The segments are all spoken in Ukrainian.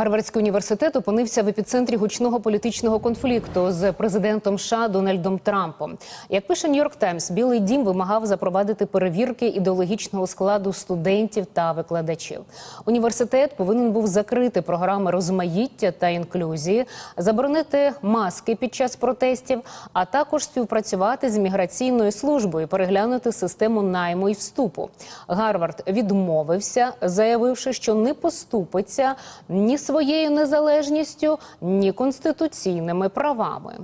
Гарвардський університет опинився в епіцентрі гучного політичного конфлікту з президентом США Дональдом Трампом. Як пише Нью-Йорк Таймс, Білий Дім вимагав запровадити перевірки ідеологічного складу студентів та викладачів. Університет повинен був закрити програми розмаїття та інклюзії, заборонити маски під час протестів, а також співпрацювати з міграційною службою, переглянути систему найму і вступу. Гарвард відмовився, заявивши, що не поступиться ні своєю незалежністю, ні конституційними правами.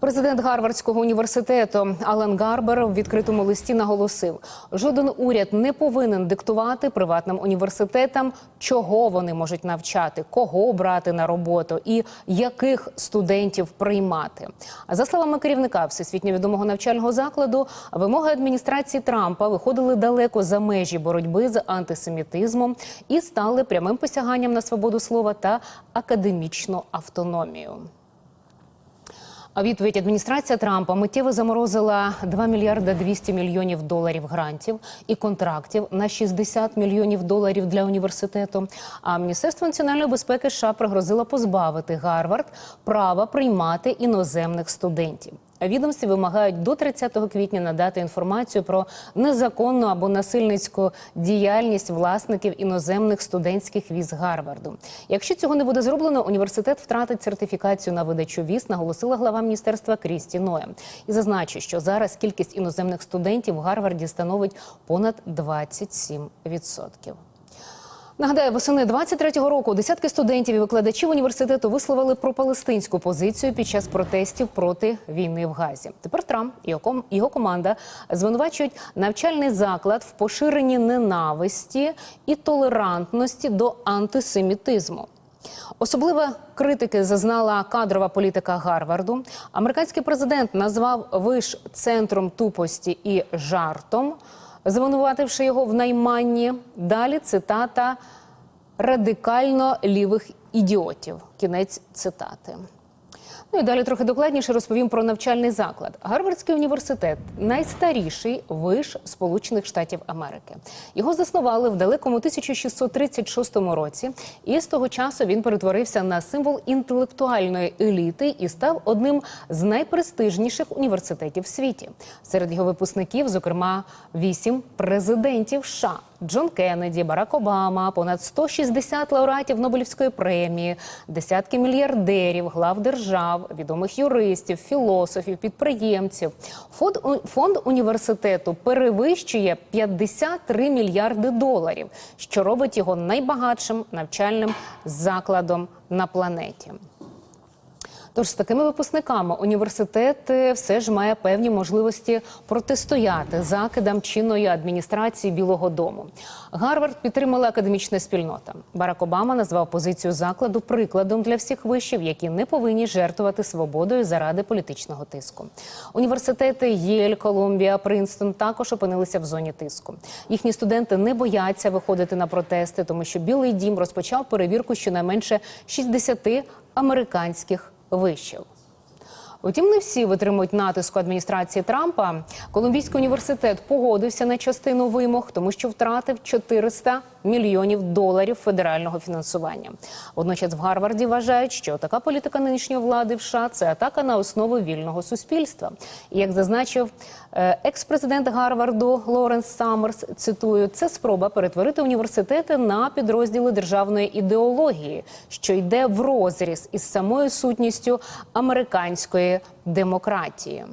Президент Гарвардського університету Алан Гарбер в відкритому листі наголосив: жоден уряд не повинен диктувати приватним університетам, чого вони можуть навчати, кого брати на роботу і яких студентів приймати. За словами керівника всесвітньо відомого навчального закладу, вимоги адміністрації Трампа виходили далеко за межі боротьби з антисемітизмом і стали прямим посяганням на свободу слова та академічну автономію. А відповідь адміністрація Трампа миттєво заморозила 2 мільярда 200 мільйонів доларів грантів і контрактів на 60 мільйонів доларів для університету. А Міністерство національної безпеки США пригрозило позбавити Гарвард права приймати іноземних студентів. Відомстві вимагають до 30 квітня надати інформацію про незаконну або насильницьку діяльність власників іноземних студентських віз Гарварду. Якщо цього не буде зроблено, університет втратить сертифікацію на видачу віз, наголосила глава міністерства Крісті Ноя. І зазначу, що зараз кількість іноземних студентів в Гарварді становить понад 27%. Нагадаю, восени 23-го року десятки студентів і викладачів університету висловили пропалестинську позицію під час протестів проти війни в Газі. Тепер Трамп і його команда звинувачують навчальний заклад в поширенні ненависті і толерантності до антисемітизму. Особливо критики зазнала кадрова політика Гарварду. Американський президент назвав виш центром тупості і жартом, звинувативши його в найманні. Далі цитата радикально лівих ідіотів. Кінець цитати. Ну і далі трохи докладніше розповім про навчальний заклад. Гарвардський університет найстаріший виш Сполучених Штатів Америки. Його заснували в далекому 1636 році, і з того часу він перетворився на символ інтелектуальної еліти і став одним з найпрестижніших університетів в світі. Серед його випускників, зокрема, вісім президентів США. Джон Кеннеді, Барак Обама, понад 160 лауреатів Нобелівської премії, десятки мільярдерів, глав держав, відомих юристів, філософів, підприємців. Фонд, фонд університету перевищує 53 мільярди доларів, що робить його найбагатшим навчальним закладом на планеті. Тож з такими випускниками університет все ж має певні можливості протистояти закидам чинної адміністрації Білого Дому. Гарвард підтримала академічна спільнота. Барак Обама назвав позицію закладу прикладом для всіх вишів, які не повинні жертвувати свободою заради політичного тиску. Університети Єль, Колумбія, Принстон також опинилися в зоні тиску. Їхні студенти не бояться виходити на протести, тому що Білий Дім розпочав перевірку щонайменше 60 американських вишів. Утім, не всі витримують натиску адміністрації Трампа. Колумбійський університет погодився на частину вимог, тому що втратив 400 мільйонів доларів федерального фінансування. Водночас в Гарварді вважають, що така політика нинішньої влади в США – це атака на основи вільного суспільства. І як зазначив е, екс-президент Гарварду Лоренс Саммерс, цитую, це спроба перетворити університети на підрозділи державної ідеології, що йде в розріз із самою сутністю американської демократії.